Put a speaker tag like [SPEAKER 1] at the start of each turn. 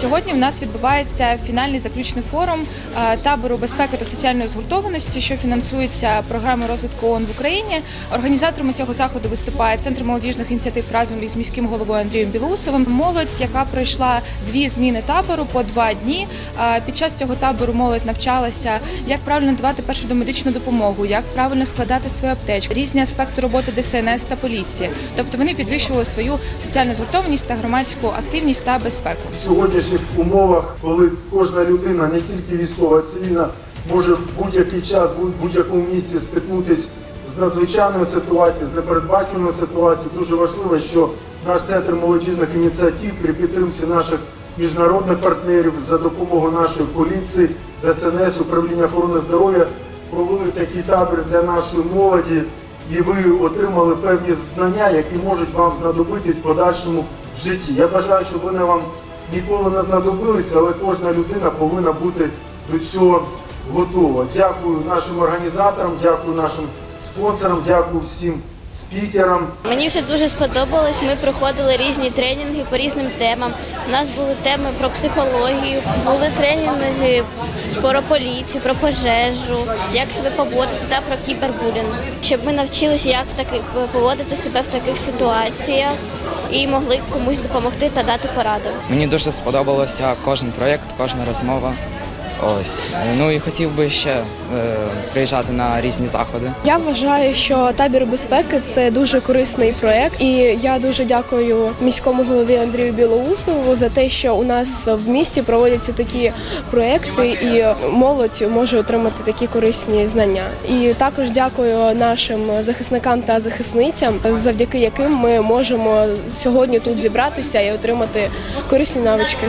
[SPEAKER 1] Сьогодні в нас відбувається фінальний заключний форум е, табору безпеки та соціальної згуртованості, що фінансується програмою розвитку ООН в Україні. Організаторами цього заходу виступає центр молодіжних ініціатив разом із міським головою Андрієм Білоусовим. Молодь, яка пройшла дві зміни табору по два дні. Е, Під час цього табору молодь навчалася, як правильно надавати першу домедичну допомогу, як правильно складати свою аптечку, різні аспекти роботи ДСНС та поліції. Тобто вони підвищували свою соціальну згуртованість та громадську активність та безпеку.
[SPEAKER 2] в сьогоднішніх умовах, коли кожна людина, не тільки військова, а цивільна, може в будь-який час, в будь-якому місці стикнутися з надзвичайною ситуацією, з непередбаченою ситуацією, дуже важливо, що наш центр молодіжних ініціатив при підтримці наших міжнародних партнерів за допомогою нашої поліції, ДСНС, управління охорони здоров'я провели такий табір для нашої молоді, і ви отримали певні знання, які можуть вам знадобитись в подальшому житті. Я бажаю, щоб вони вам ніколи не знадобилися, але кожна людина повинна бути до цього готова. Дякую нашим організаторам, дякую нашим спонсорам, дякую всім спікерам.
[SPEAKER 3] Мені все дуже сподобалось. Ми проходили різні тренінги по різним темам. У нас були теми про психологію, були тренінги про поліцію, про пожежу, як себе поводити та про кібербулінг. Щоб ми навчилися, як таки поводити себе в таких ситуаціях і могли комусь допомогти та дати пораду.
[SPEAKER 4] Мені дуже сподобалося кожен проєкт, кожна розмова. Ось. Ну і хотів би ще е, приїжджати на різні заходи.
[SPEAKER 5] Я вважаю, що табір безпеки це дуже корисний проект, і я дуже дякую міському голові Андрію Білоусову за те, що у нас в місті проводяться такі проекти, і молодь може отримати такі корисні знання. І також дякую нашим захисникам та захисницям, завдяки яким ми можемо сьогодні тут зібратися і отримати корисні навички.